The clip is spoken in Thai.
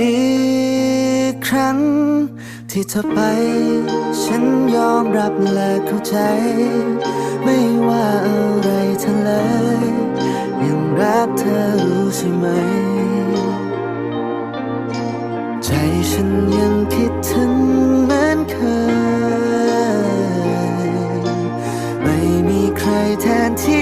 อีกครั้ง ที่เธอไป ฉันยอมรับและเข้าใจ ไม่ว่าอะไรเธอเลยยังรักเธอรู้ใช่ไหม ใจฉันยังคิดถึงเหมือนเคย ไม่มีใครแทนที่